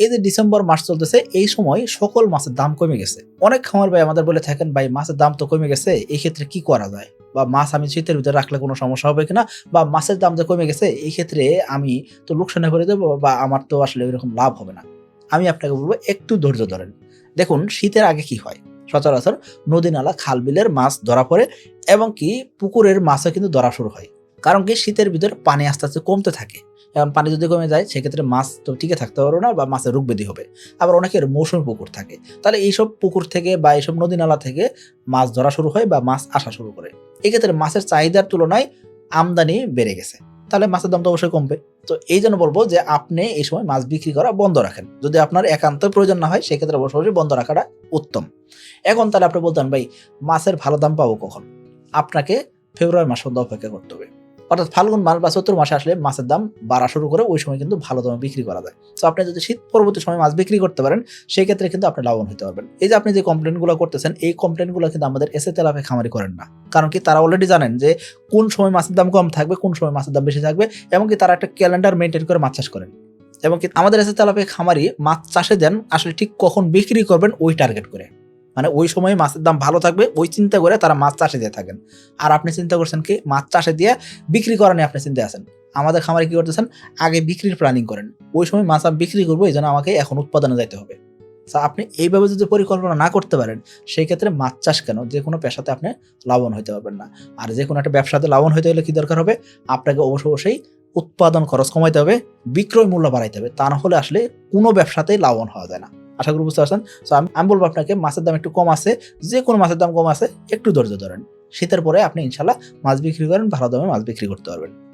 এই যে ডিসেম্বর মাস চলতেছে, এই সময় সকল মাছের দাম কমে গেছে। অনেক খামার ভাই আমাদের বলে থাকেন, ভাই, মাছের দাম তো কমে গেছে, এই ক্ষেত্রে কি করা যায়? বা মাছ আমি শীতের ভিতরে রাখলে কোনো সমস্যা হবে কিনা? বা মাছের দাম যে কমে গেছে, এই ক্ষেত্রে আমি তো লোকসানে করে দেবো বা আমার তো আসলে এরকম লাভ হবে না। আমি আপনাকে বলব, একটু ধৈর্য ধরেন। দেখুন, শীতের আগে কি হয়? সচরাচর নদী নালা খাল বিলের মাছ ধরা পড়ে এবং কি পুকুরের মাছও কিন্তু ধরা শুরু হয়। কারণ কি? শীতের ভিতরে পানি আস্তে আস্তে কমতে থাকে। এবং পানি যদি কমে যায়, সেক্ষেত্রে মাছ তো টিকে থাকতে পারবে না বা মাছের রোগ ব্যাধি হবে। আবার অনেকের মৌসুমী পুকুর থাকে। তাহলে এইসব পুকুর থেকে বা এইসব নদী নালা থেকে মাছ ধরা শুরু হয় বা মাছ আসা শুরু করে। এক্ষেত্রে মাছের চাহিদার তুলনায় আমদানি বেড়ে গেছে। তাহলে মাছের দাম তো অবশ্যই কমবে। তো এই জন্য বলব যে আপনি এই সময় মাছ বিক্রি করা বন্ধ রাখেন। যদি আপনার একান্ত প্রয়োজন না হয়, সেক্ষেত্রে অবশ্যই বন্ধ রাখাটা উত্তম। এখন তাহলে আপনি বলতেন ভাই, মাছের ভালো দাম পাবো কখন? আপনাকে ফেব্রুয়ারি মাস পর্যন্ত অপেক্ষা করতে হবে। অর্থাৎ ফাল্গুন মাস বা চতুর মাসে আসলে মাছের দাম বাড়া শুরু করে ওই সময় কিন্তু ভালো দামে বিক্রি করা যায়। তো আপনি যদি শীত পরবর্তী সময় মাছ বিক্রি করতে পারেন, সেই ক্ষেত্রে কিন্তু আপনি লাভবান হতে পারবেন। এই যে আপনি যে কমপ্লেনগুলো করতেছেন, এই কমপ্লেনগুলো কিন্তু আমাদের এসে তেলাপে খামারি করেন না। কারণ কি তারা অলরেডি জানেন যে কোন সময় মাছের দাম কম থাকবে, কোন সময় মাছের দাম বেশি থাকবে, এবং কি তারা একটা ক্যালেন্ডার মেনটেন করে মাছ চাষ করেন। এবং কি আমাদের এসে তেলাপে খামারি মাছ চাষে দেন, আসলে ঠিক কখন বিক্রি করবেন, ওই টার্গেট করে। মানে ওই সময় মাছের দাম ভালো থাকবে, ওই চিন্তা করে তারা মাছ চাষে দিয়ে থাকেন। আর আপনি চিন্তা করছেন কি, মাছ চাষে দিয়ে বিক্রি করা নিয়ে আপনি চিন্তা আছেন। আমাদের খামারে কি করতেছেন, আগে বিক্রির প্ল্যানিং করেন। ওই সময় মাছ আমি বিক্রি করব, এই জন্য আমাকে এখন উৎপাদনে যাইতে হবে। তো আপনি এইভাবে যদি পরিকল্পনা না করতে পারেন, সেই ক্ষেত্রে মাছ চাষ কেন? যে কোনো পেশাতে আপনি লাভবান হতে পারবেন না। আর যে কোনো একটা ব্যবসাতে লাভবান হতে হলে কি দরকার হবে? আপনাকে অবশ্য অবশ্যই উৎপাদন খরচ কমাইতে হবে, বিক্রয় মূল্য বাড়াইতে হবে। তা না হলে আসলে কোনো ব্যবসাতেই লাভবান হওয়া যায় না। আশা করি বুঝতে পারছেন? সো আমি আমি বলব আপনাকে, মাছের দাম একটু কম আছে যে কোনো মাছের দাম কম আছে, একটু ধৈর্য ধরেন। শীতের পরে আপনি ইনশাল্লাহ মাছ বিক্রি করেন, ভালো দামে মাছ বিক্রি করতে পারবেন।